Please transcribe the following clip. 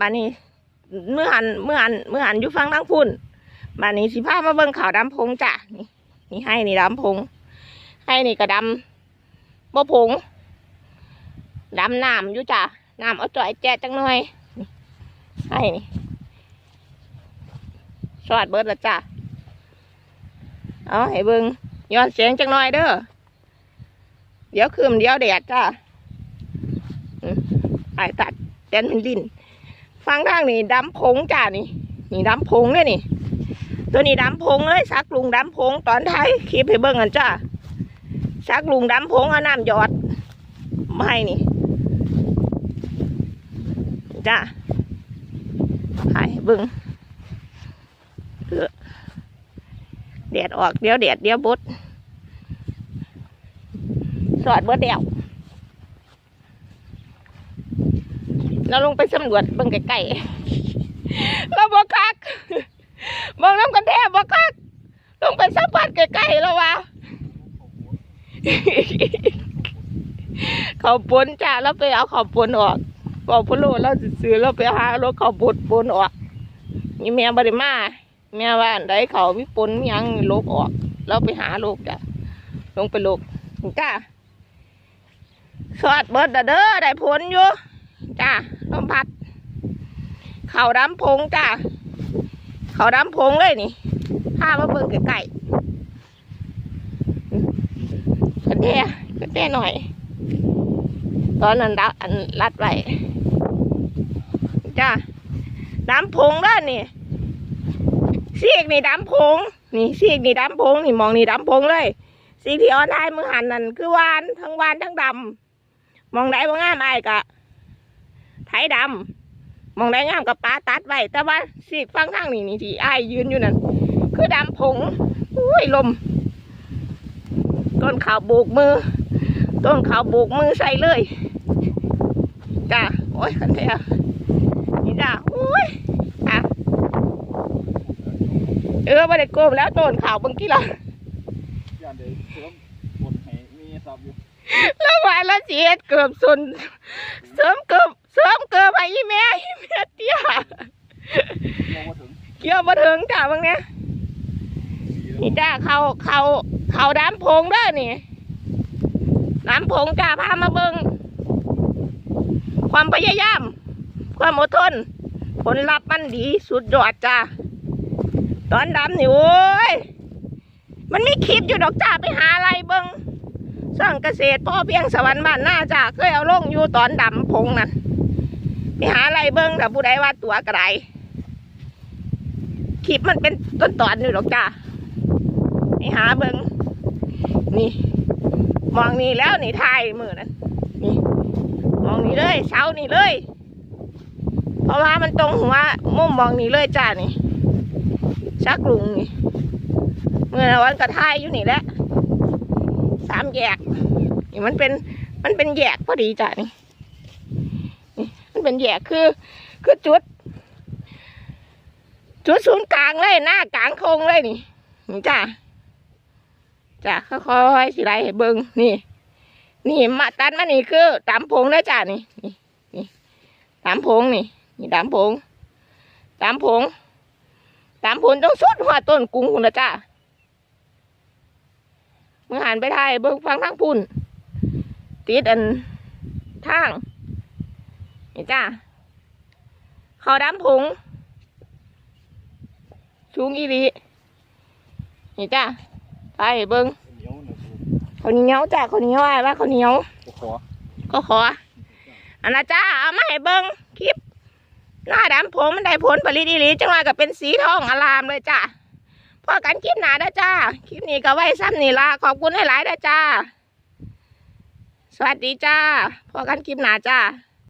บานนี้ เมื่อหันเมื่อหันเมื่อหันอยู่ฟังทั้งพุ่นบานนี้สิพามาเบิ่งข่าวดำพงจ้ะนี่นี่ให้นี่ดำพง ให้นี่ก็ดำบ่ผงดำน้ำอยู่จ้ะน้ำเอาจ่อยแจ๊จังหน่อยให้นี่สวัสดเบิดละจ้ะเอาให้เบิ่งย้อนเสียงจังหน่อยเด้อเดี๋ยวคืมเดี๋ยวแดดจ้ะไอ้ตัดแดนเป็นดิน ฟังทางนี่ดำพงจ้านี่นี่ดำพงเลยนี่ ตัวนี้ดำพงเลยซักลุงดำพงตอนท้ายคลิปให้เบิ่งกันจ้าซักลุงดำพงเอาน้ำหยอดไม่นี่จ้าให้เบิ่งเออแดดออกเดี๋ยวแดดเดี๋ยวบดสอดเบิดเดียว เราลงไปสำรวจเบิ่งไกลๆเราบอกคักมองน้ำกันแทบบอกคักลงไปสัมผัสไกลๆแล้ววะเขาปนจ้าแล้วไปเอาเขาปนออกบอกพโลเราสิซื้อเราไปหารถเขาปนปนออกนี่แม่บริมาแม่ว่าอันใดเขามีปนยังลบออก เราไปหาลูกจ้ะลงไปลูกจ้าสวัสดเบิดเด้อเด้อได้ผลอยู่ จ้าลมพัด เขาดำพงจ้าเขาดำพงเลยนี่พามาเบิ่งไก่กันแท้กันแท้หน่อย ตอนนั้นดักอันรัดไว้จ้าดำพงด้านนี่เสียกนี่ดำพงนี่เสียกนี่ดำพงนี่มองนี่ดำพงเลยสีที่ออนไลน์มือหันนั่นคือวานทั้งวานทั้งดำมองได้บ่งามไอ้ายกะ ถดำมองได้งามกับปลาตัดไว้แต่ว่าสีกฟังทางนี่นี่ที่อ้ายยืนอยู่นั่นคือดำผงอุ้ยลม ต้นขาวโบกมือ ต้นขาวโบกมือใส่เลยจ้าโอ้ยคันแท้นี่จ้าอุ้ยอะเออไม่ได้โกมแล้วต้นขาวเบางกี้ละย่านเดี๋ยวเสริมคนให้มีทรัพย์อยู่แล้วว่าแล้วสิเฮ็ดเกือบสุนเสริมเกือบ เสริมเกือบให้อีแม่อีแม่เตี้ยมองมาถึงเกี่ยวมาถึงจ้าบางเนี้ยปีแล้วนี่จ้าเขาเขาเขาดำพงเด้อนี่ดำพงจ้าพามาเบิงความพยายาม ความอดทน ผลลัพธ์มันดีสุดยอดจ้าตอนดำนี่โอ้ยมันมีคลิปอยู่ดอกจ้าไปหาอะไรเบิงสร้างเกษตรพ่อเพียงสวรรค์บ้านหน้าจ้าเคยเอาลงอยู่ตอนดำพงนั่น ไปหาอะไรเบิงถ้าผู้ใดว่าตัวกระไดคลิปมันเป็นต้นตอนอยู่ดอกจ้าไปหาเบิงนี่ มองนี่แล้วนี่ทายมือนั่นนี่มองนี่เลยเช้านี่เลย เพราะว่ามันตรงหัวมุมมองนี่เลยจ้านี่ชักลุงนี่เมื่อวันกระทายอยู่นี่แหละสามแยกนี่มันเป็นมันเป็นแยกพอดีจ้านี่ เป็นแยกคือ คือจุด จุดศูนย์กลางเลยหน้ากลางโค้งเลยนี่นี่จ้าจ้าค่อยๆสิไรให้เบิงนี่ นี่มาตัดมานี่คือตามพงนะจ้านี่นี่นี่ตามพงนี่ นี่ตามพงตามพงตามพงต้องสุดหัวต้นกุ้งคุณนะจ้าเมื่อหันไปไทยเบิ้งฟังทางพุ่นติดอันทาง นี่จ้าเขาดำพงสูงอีรีนี่จ้าไปเบิ้งเหนียวหนึ่งข้าวเหนียวจ้าข้าวเหนียวอะไรว่าข้าวเหนียวขอก็ขออันนะจ้าเอามาให้เบิ้งคลิปหน้าดำผมมันได้ผลผลิตอีหลีจังหวะกับเป็นสีทองอลามเลยจ้าพอกันคลิปหนาเด้อจ้า คลิปนี้ก็ไว้ซ้ำนี่ละขอบคุณหลายๆเด้อจ้า สวัสดีจ้าพอกันคลิปหนาจ้า